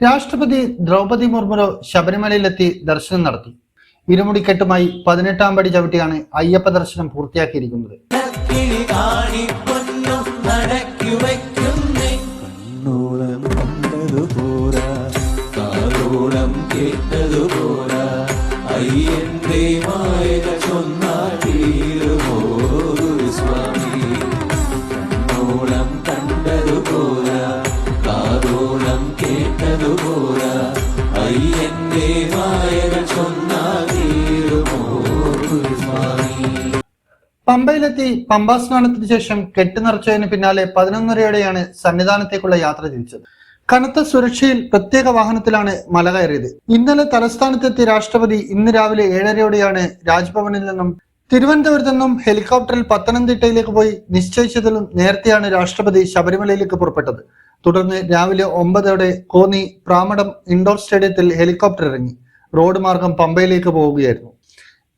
രാഷ്ട്രപതി ദ്രൗപദി മുർമുരു ശബരിമലയിലെത്തി ദർശനം നടത്തി. ഇരുമുടിക്കെട്ടുമായി പതിനെട്ടാം പടി ചവിട്ടിയാണ് അയ്യപ്പ ദർശനം പൂർത്തിയാക്കിയിരിക്കുന്നത്. കണ്ണോളം കണ്ടതു പോരാ കാതോളം കേട്ടതു പോരാ. അയ്യന്റെ മായക ചൊന്നാൽ പമ്പയിലെത്തി പമ്പാ സ്നാനത്തിന് ശേഷം കെട്ടിനിറച്ചതിന് പിന്നാലെ പതിനൊന്നരയോടെയാണ് സന്നിധാനത്തേക്കുള്ള യാത്ര തിരിച്ചത്. കനത്ത സുരക്ഷയിൽ പ്രത്യേക വാഹനത്തിലാണ് മല കയറിയത്. ഇന്നലെ തലസ്ഥാനത്തെത്തിയ രാഷ്ട്രപതി ഇന്ന് രാവിലെ ഏഴരയോടെയാണ് രാജ്ഭവനിൽ നിന്നും തിരുവനന്തപുരത്ത് നിന്നും ഹെലികോപ്റ്ററിൽ പത്തനംതിട്ടയിലേക്ക് പോയി നിശ്ചയിച്ചതിലും നേരത്തെയാണ് രാഷ്ട്രപതി ശബരിമലയിലേക്ക് പുറപ്പെട്ടത്. തുടർന്ന് രാവിലെ ഒമ്പതോടെ കോന്നി പ്രാമടം ഇൻഡോർ സ്റ്റേഡിയത്തിൽ ഹെലികോപ്റ്റർ ഇറങ്ങി. റോഡ് മാർഗം പമ്പയിലേക്ക് പോവുകയായിരുന്നു.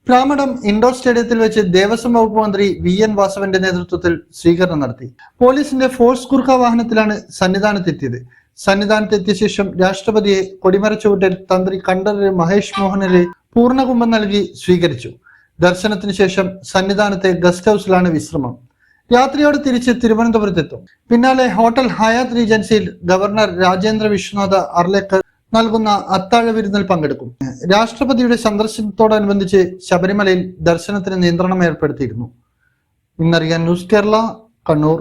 പ്രാമടം ഇൻഡോർ സ്റ്റേഡിയത്തിൽ വെച്ച് ദേവസ്വം വകുപ്പ് മന്ത്രി വി എൻ വാസവന്റെ നേതൃത്വത്തിൽ സ്വീകരണം നടത്തി. പോലീസിന്റെ ഫോഴ്സ് കുർക്ക വാഹനത്തിലാണ് സന്നിധാനത്തെത്തിയത്. സന്നിധാനത്തെത്തിയ ശേഷം രാഷ്ട്രപതിയെ കൊടിമര തന്ത്രി കണ്ഠരര് മഹേഷ് മോഹനര് പൂർണകുംഭം നൽകി സ്വീകരിച്ചു. ദർശനത്തിന് ശേഷം സന്നിധാനത്തെ ഗസ്റ്റ് ഹൗസിലാണ് വിശ്രമം. രാത്രിയോടെ തിരിച്ച് തിരുവനന്തപുരത്തെത്തും. പിന്നാലെ ഹോട്ടൽ ഹയാത്ത് റീജൻസിയിൽ ഗവർണർ രാജേന്ദ്ര വിശ്വനാഥ അർലേക്കർ നൽകുന്ന അത്താഴ വിരുന്നിൽ പങ്കെടുക്കും. രാഷ്ട്രപതിയുടെ സന്ദർശനത്തോടനുബന്ധിച്ച് ശബരിമലയിൽ ദർശനത്തിന് നിയന്ത്രണം ഏർപ്പെടുത്തിയിരുന്നു. ഇന്നറിയാൻ ന്യൂസ് കേരള കണ്ണൂർ.